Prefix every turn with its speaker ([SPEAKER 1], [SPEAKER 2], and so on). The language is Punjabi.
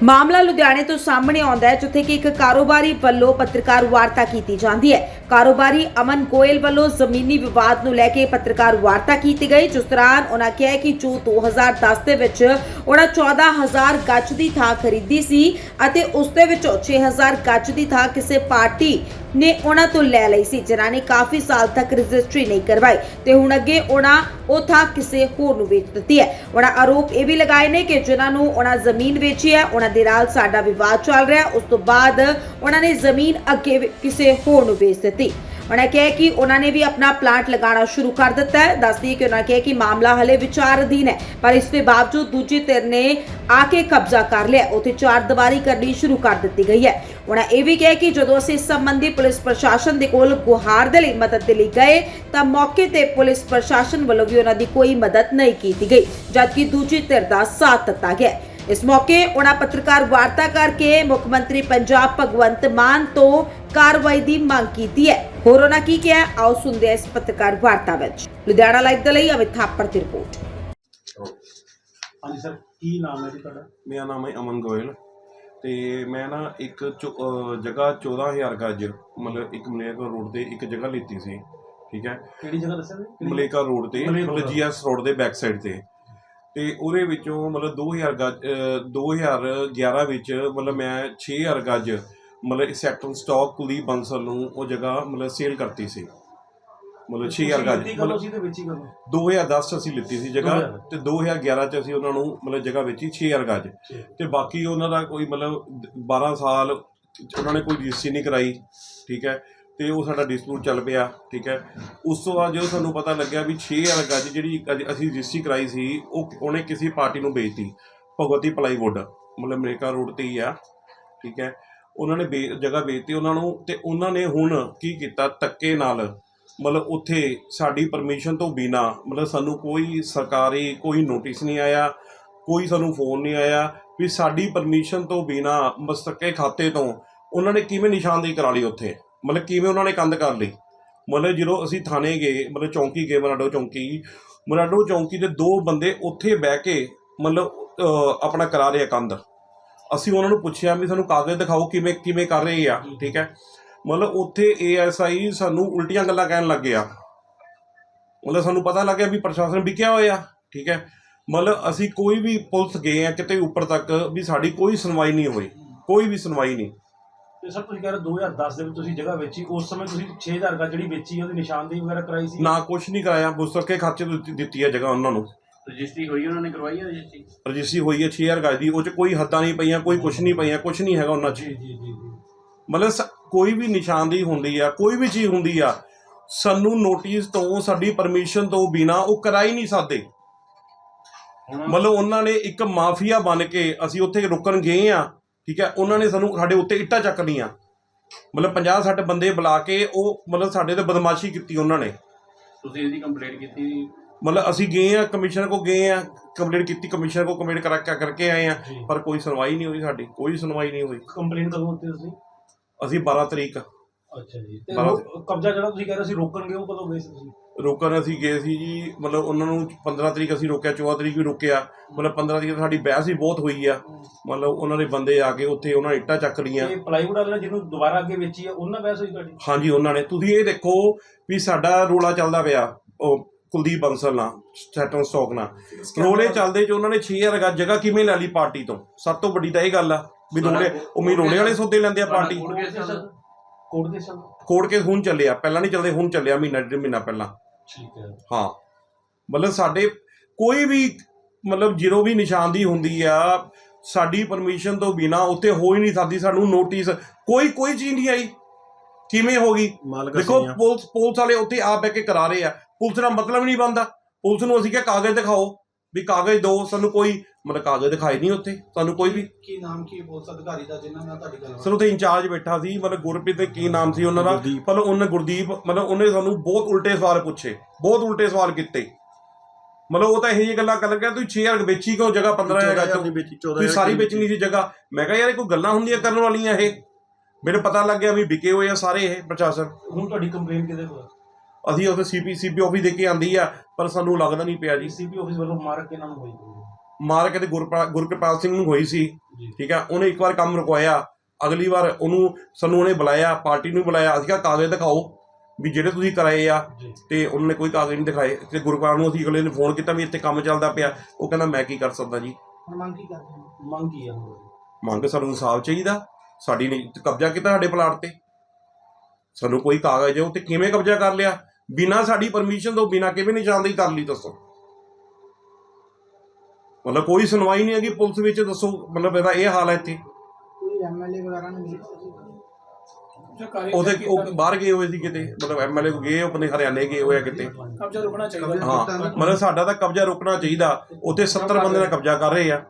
[SPEAKER 1] ਮਾਮਲਾ ਲੁਧਿਆਣੇ ਤੋਂ ਸਾਹਮਣੇ ਆਉਂਦਾ ਹੈ, ਜਿੱਥੇ ਕਿ ਇੱਕ ਕਾਰੋਬਾਰੀ ਵੱਲੋਂ ਪੱਤਰਕਾਰ ਵਾਰਤਾ ਕੀਤੀ ਜਾਂਦੀ ਹੈ। ਕਾਰੋਬਾਰੀ ਅਮਨ ਗੋਇਲ ਵੱਲੋਂ ਜ਼ਮੀਨੀ ਵਿਵਾਦ ਨੂੰ ਲੈ ਕੇ ਪੱਤਰਕਾਰ ਵਾਰਤਾ ਕੀਤੀ ਗਈ, ਜਿਸ ਦੌਰਾਨ ਉਹਨਾਂ ਕਿਹਾ ਕਿ ਜੋ 2010 ਦੇ ਵਿੱਚ ਉਹਨਾਂ 14000 ਗੱਜ ਦੀ ਥਾਂ ਖਰੀਦੀ ਸੀ ਅਤੇ ਉਸ ਦੇ ਵਿੱਚੋਂ 6000 ਗੱਜ ਦੀ ਥਾਂ ਕਿਸੇ ਪਾਰਟੀ ਨੇ ਉਹਨਾਂ ਤੋਂ ਲੈ ਲਈ ਸੀ। ਜਿਨ੍ਹਾਂ ਨੇ ਕਾਫੀ ਸਾਲ ਤੱਕ ਰਜਿਸਟਰੀ ਨਹੀਂ ਕਰਵਾਈ ਤੇ ਹੁਣ ਅੱਗੇ ਉਹਨਾਂ ਉਹ ਥਾਂ ਕਿਸੇ ਹੋਰ ਨੂੰ ਵੇਚ ਦਿੱਤੀ ਹੈ। ਉਹਨਾਂ ਆਰੋਪ ਇਹ ਵੀ ਲਗਾਏ ਨੇ ਕਿ ਜਿਨ੍ਹਾਂ ਨੂੰ ਉਹਨਾਂ ਜ਼ਮੀਨ ਵੇਚੀ ਹੈ, ਉਹਨਾਂ ਦੇ ਨਾਲ ਸਾਡਾ ਵਿਵਾਦ ਚੱਲ ਰਿਹਾ ਉਸ ਤੋਂ ਬਾਅਦ ਉਹਨਾਂ ਨੇ ਜ਼ਮੀਨ ਅੱਗੇ ਕਿਸੇ ਹੋਰ ਨੂੰ ਵੇਚ ਦਿੱਤੀ। ਉਹਨਾਂ ਕਿਹਾ ਕਿ ਉਹਨਾਂ ਨੇ ਵੀ ਆਪਣਾ ਪਲਾਂਟ ਲਗਾਉਣਾ ਸ਼ੁਰੂ ਕਰ ਦਿੱਤਾ ਹੈ। ਦੱਸਦੀ ਕਿ ਉਹਨਾਂ ਕਿਹਾ ਕਿ ਮਾਮਲਾ ਹਲੇ ਵਿਚਾਰ ਅਧੀਨ ਹੈ, ਪਰ ਇਸ ਦੇ ਬਾਵਜੂਦ ਦੂਜੀ ਧਿਰ ਨੇ ਆ ਕੇ ਕਬਜ਼ਾ ਕਰ ਲਿਆ। ਉੱਥੇ ਚਾਰ ਦੀਵਾਰੀ ਕਰਨੀ ਸ਼ੁਰੂ ਕਰ ਦਿੱਤੀ ਗਈ ਹੈ। ਉਹਨਾਂ ਇਹ ਵੀ ਕਿਹਾ ਕਿ ਜਦੋਂ ਅਸੀਂ ਇਸ ਸੰਬੰਧੀ ਪੁਲਿਸ ਪ੍ਰਸ਼ਾਸਨ ਦੇ ਕੋਲ ਗੁਹਾਰ ਦੇ ਲਈ ਮਦਦ ਦੇ ਲਈ ਗਏ, ਤਾਂ ਮੌਕੇ ਤੇ ਪੁਲਿਸ ਪ੍ਰਸ਼ਾਸਨ ਵੱਲੋਂ ਵੀ ਉਹਨਾਂ ਦੀ ਕੋਈ ਮਦਦ ਨਹੀਂ ਕੀਤੀ ਗਈ, ਜਦਕਿ ਦੂਜੀ ਧਿਰ ਦਾ ਸਾਥ ਦਿੱਤਾ ਗਿਆ ਇਸ ਮੌਕੇ ਉਹਨਾਂ ਪੱਤਰਕਾਰ ਵਾਰਤਾ ਕਰਕੇ ਮੁੱਖ ਮੰਤਰੀ ਪੰਜਾਬ ਭਗਵੰਤ ਮਾਨ ਤੋਂ ਕਾਰਵਾਈ ਦੀ ਮੰਗ ਕੀਤੀ ਹੈ। ਹੋਰ ਉਹਨਾਂ ਕੀ ਕਿਹਾ? ਆਓ ਸੁਣਦੇ ਹਾਂ ਇਸ ਪੱਤਰਕਾਰ ਵਾਰਤਾ ਵਿੱਚ। ਲੁਧਿਆਣਾ ਲਾਈਵ ਦੇ ਲਈ ਅਮਿਤ ਥਾਪੜ ਦੀ ਰਿਪੋਰਟ।
[SPEAKER 2] ਹਾਂਜੀ ਸਰ ਕੀ ਨਾਮ ਹੈ ਜੀ ਤੁਹਾਡਾ?
[SPEAKER 3] ਮੇਰਾ ਨਾਮ ਹੈ ਅਮਨ ਗੋਇਲ ਤੇ ਮੈਂ ਨਾ ਇੱਕ ਚੋ- ਅਹ ਜਗ੍ਹਾ 14000 ਗਜ ਮਤਲਬ ਇੱਕ ਮਲੇਕਾ ਰੋਡ ਤੇ ਇੱਕ ਜਗ੍ਹਾ ਲਿੱਤੀ ਸੀ ਠੀਕ ਹੈ?
[SPEAKER 2] ਕਿਹੜੀ ਜਗ੍ਹਾ ਦੱਸਿਆ ਜੀ
[SPEAKER 3] ਮਲੇਕਾ ਰੋਡ ਤੇ
[SPEAKER 2] ਮਲੇਕਾ
[SPEAKER 3] ਮਤਲਬ
[SPEAKER 2] road।
[SPEAKER 3] ਜੀਐਸ ਰੋਡ ਦੇ ਬੈਕ ਸਾਈਡ ਤੇ। ਤੇ ਉਹਦੇ ਵਿੱਚੋਂ ਮਤਲਬ 2000 ਗਜ ਅਹ 2011 ਵਿੱਚ ਮਤਲਬ ਮੈਂ 6000 ਗਜ ਮਤਲਬ ਸੈਕਟਰ ਸਟਾਕ ਕੁਲਦੀਪ ਬੰਸਲ ਨੂੰ ਉਹ ਜਗ੍ਹਾ ਮਤਲਬ ਸੇਲ ਕਰਤੀ ਸੀ। ਮਤਲਬ 6000 ਗਜ
[SPEAKER 2] ਗੱਲ ਸੀ ਤੇ ਵੇਚੀ ਗੱਲ?
[SPEAKER 3] 2010 ਚ ਅਸੀਂ ਲਿੱਤੀ ਸੀ ਜਗ੍ਹਾ
[SPEAKER 2] 2000
[SPEAKER 3] ਤੇ 2011 ਚ ਅਸੀਂ ਉਹਨਾਂ ਨੂੰ ਮਤਲਬ ਜਗ੍ਹਾ ਵੇਚੀ 6000 ਗਜ।
[SPEAKER 2] ਛੇ।
[SPEAKER 3] ਤੇ ਬਾਕੀ ਉਹਨਾਂ ਦਾ ਕੋਈ ਮਤਲਬ 12 ਸਾਲ ਉਹਨਾਂ ਨੇ ਕੋਈ ਰਜਿਸਟਰੀ ਨਹੀਂ ਕਰਾਈ ਠੀਕ ਹੈ। ਤੇ ਉਹ ਸਾਡਾ ਡਿਸਪਿਊਟ ਚੱਲ ਪਿਆ, ਠੀਕ ਹੈ। ਉਸ ਤੋਂ ਬਾਅਦ ਜਦੋਂ ਸਾਨੂੰ ਪਤਾ ਲੱਗਿਆ ਵੀ 6000 ਗੱਜ ਜਿਹੜੀ ਅੱਜ ਅਸੀਂ ਰਜਿਸਟਰੀ ਕਰਾਈ ਸੀ, ਉਹ ਉਹਨੇ ਕਿਸੇ ਪਾਰਟੀ ਨੂੰ ਵੇਚਤੀ, ਭਗਵਤੀ ਪਲਾਈਵੁੱਡ ਮਤਲਬ ਅਮਰੀਕਾ ਰੋਡ ਤੇ ਹੀ ਆ, ਠੀਕ ਹੈ। ਉਹਨਾਂ ਨੇ ਵੇ- ਜਗ੍ਹਾ ਵੇਚਤੀ ਉਹਨਾਂ ਨੂੰ ਤੇ ਉਹਨਾਂ ਨੇ ਹੁਣ ਕੀ ਕੀਤਾ, ਧੱਕੇ ਨਾਲ, ਮਤਲਬ ਉੱਥੇ ਸਾਡੀ ਪਰਮਿਸ਼ਨ ਤੋਂ ਬਿਨਾ, ਮਤਲਬ ਸਾਨੂੰ ਕੋਈ ਸਰਕਾਰੀ ਕੋਈ ਨੋਟਿਸ ਨਹੀਂ ਆਇਆ, ਕੋਈ ਸਾਨੂੰ ਫੋਨ ਨਹੀਂ ਆਇਆ ਵੀ ਸਾਡੀ ਪਰਮਿਸ਼ਨ ਤੋਂ ਬਿਨਾ ਮਸਤਕੇ ਖਾਤੇ ਤੋਂ ਉਹਨਾਂ ਨੇ ਕਿਵੇਂ ਨਿਸ਼ਾਨਦੇਹੀ ਕਰਾ ਲਈ ਉੱਥੇ। ਮਤਲਬ ਕਿਵੇਂ ਉਹਨਾਂ ਨੇ ਕੰਧ ਕਰ ਲਈ? ਮਤਲਬ ਜਦੋਂ ਅਸੀਂ ਥਾਣੇ ਗਏ, ਮਤਲਬ ਚੌਂਕੀ ਗਏ, ਮਰਾਡੋ ਚੌਂਕੀ ਮਰਾਡੋ ਚੌਂਕੀ ਦੇ ਦੋ ਬੰਦੇ ਉੱਥੇ ਬਹਿ ਕੇ, ਮਤਲਬ ਆਪਣਾ ਕਰਾ ਰਹੇ ਆ ਕੰਧ। ਅਸੀਂ ਉਹਨਾਂ ਨੂੰ ਪੁੱਛਿਆ ਵੀ ਸਾਨੂੰ ਕਾਗਜ਼ ਦਿਖਾਓ ਕਿਵੇਂ ਕਿਵੇਂ ਕਰ ਰਹੇ ਆ, ਠੀਕ ਹੈ? ਮਤਲਬ ਉੱਥੇ ਏਐਸਆਈ ਸਾਨੂੰ ਉਲਟੀਆਂ ਗੱਲਾਂ ਕਹਿਣ ਲੱਗ ਗਿਆ। ਮਤਲਬ ਸਾਨੂੰ ਪਤਾ ਲੱਗਿਆ ਵੀ ਪ੍ਰਸ਼ਾਸਨ ਵਿਕਿਆ ਹੋਇਆ, ਠੀਕ ਹੈ? ਮਤਲਬ ਅਸੀਂ ਕੋਈ ਵੀ ਪੁਲਿਸ ਗਏ ਆ ਕਿਤੇ ਉੱਪਰ ਤੱਕ ਵੀ ਸਾਡੀ ਕੋਈ ਸੁਣਵਾਈ ਨਹੀਂ ਹੋਈ, ਕੋਈ ਵੀ ਸੁਣਵਾਈ ਨਹੀਂ।
[SPEAKER 2] ਤੇ ਸਰ ਤੁਸੀਂ ਕਹਿ ਰਹੇ ਹੋ 2010 ਦੇ ਵਿੱਚ ਤੁਸੀਂ ਜਗ੍ਹਾ ਵੇਚੀ ਉਸ ਸਮੇਂ ਤੁਸੀਂ 6000 ਗੱਜ ਜਿਹੜੀ ਵੇਚੀ ਉਹਦੀ ਨਿਸ਼ਾਨਦੇਹੀ ਵਗੈਰਾ ਕਰਾਈ ਸੀ?
[SPEAKER 3] ਨਾ ਕੁਛ ਨਹੀਂ ਕਰਾਇਆ ਮੁਸਤਕੇ ਖਾਤੇ ਤੋਂ ਦਿੱਤੀ- ਦਿੱਤੀ ਹੈ ਜਗ੍ਹਾ ਉਹਨਾਂ ਨੂੰ।
[SPEAKER 4] ਰਜਿਸਟਰੀ ਹੋਈ ਉਹਨਾਂ ਨੇ ਕਰਵਾਈ ਹੈ ਰਜਿਸਟਰੀ?
[SPEAKER 3] ਰਜਿਸਟਰੀ ਹੋਈ ਹੈ 6000 ਗਜ ਦੀ ਉਹ ਚ ਕੋਈ ਹੱਦਾਂ ਨਹੀਂ ਪਈਆਂ ਕੋਈ ਕੁਛ ਨਹੀਂ ਪਈਆਂ ਕੁਛ ਨਹੀਂ ਹੈਗਾ ਉਹਨਾਂ ਚ।
[SPEAKER 2] ਜੀ ਜੀ ਜੀ ਜੀ।
[SPEAKER 3] ਮਤਲਬ ਸ- ਕੋਈ ਵੀ ਨਿਸ਼ਾਨਦੇਹੀ ਹੁੰਦੀ ਆ ਕੋਈ ਵੀ ਚੀਜ਼ ਹੁੰਦੀ ਆ ਸਾਨੂੰ ਨੋਟਿਸ ਤੋਂ ਸਾਡੀ ਪਰਮਿਸ਼ਨ ਤੋਂ ਬਿਨਾ ਉਹ ਕਰਾ ਹੀ ਨਹੀਂ ਸਕਦੇ।
[SPEAKER 4] ਹੁਣ
[SPEAKER 3] ਮਤਲਬ ਉਹਨਾਂ ਨੇ ਇੱਕ ਮਾਫੀਆ ਬਣ ਕੇ ਅਸੀਂ ਉੱਥੇ ਰੁਕਣ ਗਏ ਆ ਠੀਕ ਹੈ? ਉਹਨਾਂ ਨੇ ਸਾਨੂੰ ਸਾਡੇ ਉੱਤੇ ਇੱਟਾਂ ਚੱਕ ਲਈਆਂ ਮਤਲਬ 50 60 ਬੰਦੇ ਬੁਲਾ ਕੇ ਉਹ ਮਤਲਬ ਸਾਡੇ ਤੇ ਬਦਮਾਸ਼ੀ ਕੀਤੀ ਉਹਨਾਂ ਨੇ।
[SPEAKER 4] ਤੁਸੀਂ ਇਹਦੀ ਕੰਪਲੇਂਟ ਕੀਤੀ
[SPEAKER 3] ਮਤਲਬ ਅਸੀਂ ਗਏ ਆ ਕਮਿਸ਼ਨਰ ਕੋ ਗਏ ਆ ਕੰਪਲੇਂਟ ਕੀਤੀ ਕਮਿਸ਼ਨਰ ਕੋ ਕੰਪਲੇਂਟ ਕਰਾ ਕੇ ਕਰਕੇ ਆਏ ਆ ਪਰ ਕੋਈ ਸੁਣਵਾਈ ਨਹੀਂ ਹੋਈ ਸਾਡੀ ਕੋਈ ਸੁਣਵਾਈ ਨਹੀਂ ਹੋਈ।
[SPEAKER 2] ਕੰਪਲੇਂਟ ਕਦੋਂ ਦਿੱਤੀ ਤੁਸੀਂ?
[SPEAKER 3] ਅਸੀਂ 12 ਤਰੀਕ।
[SPEAKER 2] ਅੱਛਾ ਜੀ। ਤੇ ਕਬਜ਼ਾ ਜਿਹੜਾ ਤੁਸੀਂ ਕਹਿ ਰਹੇ ਸੀ ਰੋਕਣਗੇ ਉਹ ਕਦੋਂ ਗਏ ਸੀ ਤੁਸੀਂ?
[SPEAKER 3] ਰੋਕਣ ਅਸੀਂ ਗਏ ਸੀ ਜੀ ਮਤਲਬ ਉਹਨਾਂ ਨੂੰ 15 ਤਰੀਕ ਅਸੀਂ ਰੋਕਿਆ 14 ਤਰੀਕ ਵੀ ਰੋਕਿਆ। ਮਤਲਬ 15 ਤਰੀਕ ਸਾਡੀ ਬਹਿਸ ਹੀ ਬਹੁਤ ਹੋਈ ਆ। ਮਤਲਬ ਉਹਨਾਂ ਦੇ ਬੰਦੇ ਆ ਕੇ ਉੱਥੇ ਉਹਨਾਂ ਨੇ ਇੱਟਾਂ ਚੱਕ ਲੀਆਂ
[SPEAKER 2] ਇਹ ਪਲਾਈਵੁੱਡ ਵਾਲੇ ਨੇ ਜਿਹਨੂੰ ਦੁਬਾਰਾ ਅੱਗੇ ਵੇਚੀ ਹੈ ਉਹਨਾਂ ਬਹਿਸ ਹੋਈ ਤੁਹਾਡੀ?
[SPEAKER 3] ਹਾਂਜੀ ਉਹਨਾਂ ਨੇ। ਤੁਸੀਂ ਇਹ ਦੇਖੋ ਵੀ ਸਾਡਾ ਰੋਲਾ ਚੱਲਦਾ ਪਿਆ ਉਹ ਕੁਲਦੀਪ ਬੰਸਲ ਨਾਲ ਸੈਟਨ ਸਟਾਕ ਨਾਲ। ਰੋਲੇ ਚੱਲਦੇ ਚ ਉਹਨਾਂ ਨੇ 6000 ਗੱਜ ਜਗ੍ਹਾ ਕਿਵੇਂ ਲੈ ਲਈ ਪਾਰਟੀ ਤੋਂ? ਸਭ ਤੋਂ ਵੱਡੀ ਤਾਂ ਇਹ ਗੱਲ ਆ ਵੀ ਰੋਲੇ ਉਹ ਵੀ ਰੋਲੇ ਵਾਲੇ ਸੌਦੇ ਲੈਂਦੇ ਆ ਪਾਰਟੀ।
[SPEAKER 4] ਕੇਸ?
[SPEAKER 2] ਕੋਰਟ
[SPEAKER 3] ਕੇ ਹੁਣ ਚੱਲਿਆ ਪਹਿਲਾਂ ਨਹੀਂ ਚੱਲਦੇ ਹੁਣ ਚੱਲਿਆ ਮਹੀਨਾ ਡੇਢ ਮਹੀਨਾ ਪਹਿਲਾਂ।
[SPEAKER 2] ਠੀਕ ਹੈ।
[SPEAKER 3] ਹਾਂ। ਮਤਲਬ ਸਾਡੇ ਕੋਈ ਵੀ ਮਤਲਬ ਜਦੋਂ ਵੀ ਨਿਸ਼ਾਨਦੀ ਹੁੰਦੀ ਆ ਸਾਡੀ ਪਰਮਿਸ਼ਨ ਤੋਂ ਬਿਨਾ ਉੱਥੇ ਹੋ ਹੀ ਨਹੀਂ ਸਕਦੀ ਸਾਨੂੰ ਨੋਟਿਸ ਕੋਈ ਕੋਈ ਚੀਜ਼ ਨਹੀਂ ਆਈ। ਕਿਵੇਂ ਹੋ ਗਈ? ਦੇਖੋ ਪੁਲਿਸ ਪੁਲਿਸ ਵਾਲੇ ਉੱਥੇ ਆ ਬੈ ਕੇ ਕਰਾ ਰਹੇ ਆ। ਪੁਲਿਸ ਦਾ ਮਤਲਬ ਨਹੀਂ ਬਣਦਾ। ਪੁਲਿਸ ਨੂੰ ਅਸੀਂ ਕਿਹਾ ਕਾਗਜ਼ ਦਿਖਾਓ। ਵੀ ਕਾਗਜ਼ ਦਿਓ ਸਾਨੂੰ ਕੋਈ ਮਤਲਬ ਕਾਗਜ਼ ਦਿਖਾਈ ਨਹੀਂ ਉੱਥੇ ਸਾਨੂੰ ਕੋਈ ਵੀ।
[SPEAKER 5] ਕੀ ਨਾਮ ਕੀ ਪੁਲਿਸ ਅਧਿਕਾਰੀ ਦਾ ਜਿਨ੍ਹਾਂ ਨਾਲ ਤੁਹਾਡੀ ਗੱਲ
[SPEAKER 3] ਸਰ ਉੱਥੇ ਇੰਚਾਰਜ ਬੈਠਾ ਸੀ ਮਤਲਬ ਗੁਰਪ੍ਰੀਤ ਦੇ ਕੀ ਨਾਮ ਸੀ ਉਹਨਾਂ ਦਾ ਮਤਲਬ ਉਹਨੇ ਗੁਰਦੀਪ ਮਤਲਬ ਉਹਨੇ ਸਾਨੂੰ ਬਹੁਤ ਉਲਟੇ ਸਵਾਲ ਪੁੱਛੇ ਬਹੁਤ ਉਲਟੇ ਸਵਾਲ ਕੀਤੇ। ਮਤਲਬ ਉਹ ਤਾਂ ਇਹ ਜਿਹੀ ਗੱਲਾਂ ਕਰ ਲੱਗਿਆ ਤੁਸੀਂ 6000 ਵੇਚੀ ਕਿਉਂ ਜਗ੍ਹਾ 15000 ਤੋਂ
[SPEAKER 5] ਵੇਚੀ
[SPEAKER 3] ਤੁਸੀਂ ਸਾਰੀ ਵੇਚਣੀ ਸੀ ਜਗ੍ਹਾ। ਮੈਂ ਕਿਹਾ ਯਾਰ ਇਹ ਕੋਈ ਗੱਲਾਂ ਹੁੰਦੀਆਂ ਕਰਨ ਵਾਲੀਆਂ ਇਹ? ਮੈਨੂੰ ਪਤਾ ਲੱਗ ਗਿਆ ਵੀ ਵਿਕੇ ਹੋਏ ਆ ਸਾਰੇ ਇਹ ਪ੍ਰਸ਼ਾਸਨ।
[SPEAKER 2] ਹੁਣ ਤੁਹਾਡੀ ਕੰਪਲੇਂਟ ਕਿਹਦੇ ਕੋਲ?
[SPEAKER 3] ਅਸੀਂ ਉੱਥੇ ਸੀਪੀ ਸੀਪੀ ਆਫਿਸ ਦੇ ਕੇ ਆਂਦੀ ਆ ਪਰ ਸਾਨੂੰ ਲੱਗਦਾ ਨਹੀਂ ਪਿਆ ਜੀ।
[SPEAKER 2] ਡੀਸੀਪੀ ਆਫਿਸ ਵੱਲੋਂ ਮਾਰ ਕੇ ਇਹਨਾਂ ਨੂੰ ਹੋਈ।
[SPEAKER 3] ਮਾਰ ਕੇ ਤੇ ਗੁਰਪਾ- ਗੁਰਕਿਰਪਾਲ ਸਿੰਘ ਨੂੰ ਹੋਈ ਸੀ। ਠੀਕ ਹੈ ਉਹਨੇ ਇੱਕ ਵਾਰ ਕੰਮ ਰੁਕਵਾਇਆ ਅਗਲੀ ਵਾਰ ਉਹਨੂੰ ਸਾਨੂੰ ਉਹਨੇ ਬੁਲਾਇਆ ਪਾਰਟੀ ਨੂੰ ਬੁਲਾਇਆ ਅਸੀਂ ਕਿਹਾ ਕਾਗਜ਼ ਦਿਖਾਓ ਵੀ ਜਿਹੜੇ ਤੁਸੀਂ ਕਰਾਏ ਆ। ਤੇ ਉਹਨਾਂ ਨੇ ਕੋਈ ਕਾਗਜ਼ ਨਹੀਂ ਦਿਖਾਏ। ਤੇ ਗੁਰਪਾਲ ਨੂੰ ਅਸੀਂ ਅਗਲੇ ਨੇ ਫੋਨ ਕੀਤਾ ਵੀ ਇੱਥੇ ਕੰਮ ਚੱਲਦਾ ਪਿਆ। ਉਹ ਕਹਿੰਦਾ ਮੈਂ ਕੀ ਕਰ ਸਕਦਾ ਜੀ?
[SPEAKER 5] ਮੰਗ ਕੀ ਕਰਦੇ ਮੰਗ ਕੀ ਆ?
[SPEAKER 3] ਮੰਗ ਸਾਨੂੰ ਇਨਸਾਫ ਚਾਹੀਦਾ। ਸਾਡੀ ਨੇ ਕਬਜ਼ਾ ਕੀਤਾ ਸਾਡੇ ਪਲਾਟ ਤੇ? ਸਾਨੂੰ ਕੋਈ ਕਾਗਜ਼ ਹੈ ਉਹ ਤੇ ਕਿਵੇਂ ਕਬਜ਼ਾ ਕਰ ਲਿਆ? ਬਿਨਾਂ ਸਾਡੀ ਪਰਮਿਸ਼ਨ ਤੋਂ ਬਿਨਾਂ ਕਿਵੇਂ ਨਿਸ਼ਾਨਦੇਹੀ ਕਰ ਲਈ ਦੱਸੋ। ਮਤਲਬ ਕੋਈ ਸੁਣਵਾਈ ਨਹੀਂ ਹੈਗੀ ਪੁਲਿਸ ਵਿੱਚ ਦੱਸੋ ਮਤਲਬ ਇਹਦਾ ਇਹ ਹਾਲ ਹੈ ਇੱਥੇ।
[SPEAKER 5] ਕੋਈ ਐਮਐਲਏ ਵਗੈਰਾ ਨੂੰ। ਮਿਲੇ
[SPEAKER 3] ਉਹਦੇ ਉਹ ਬਾਹਰ ਗਏ ਹੋਏ ਸੀ ਕਿਤੇ ਮਤਲਬ ਐਮਐਲਏ ਗਏ ਆਪਣੇ ਹਰਿਆਣੇ ਗਏ ਹੋਏ ਆ ਕਿਤੇ।
[SPEAKER 5] ਕਬਜ਼ਾ ਰੁਕਣਾ ਚਾਹੀਦਾ।
[SPEAKER 3] ਹਾਂ ਮਤਲਬ ਸਾਡਾ ਤਾਂ ਕਬਜ਼ਾ ਰੋਕਣਾ ਚਾਹੀਦਾ। ਉੱਥੇ 70 ਬੰਦੇ ਦਾ ਕਬਜ਼ਾ ਕਰ ਰਹੇ ਆ।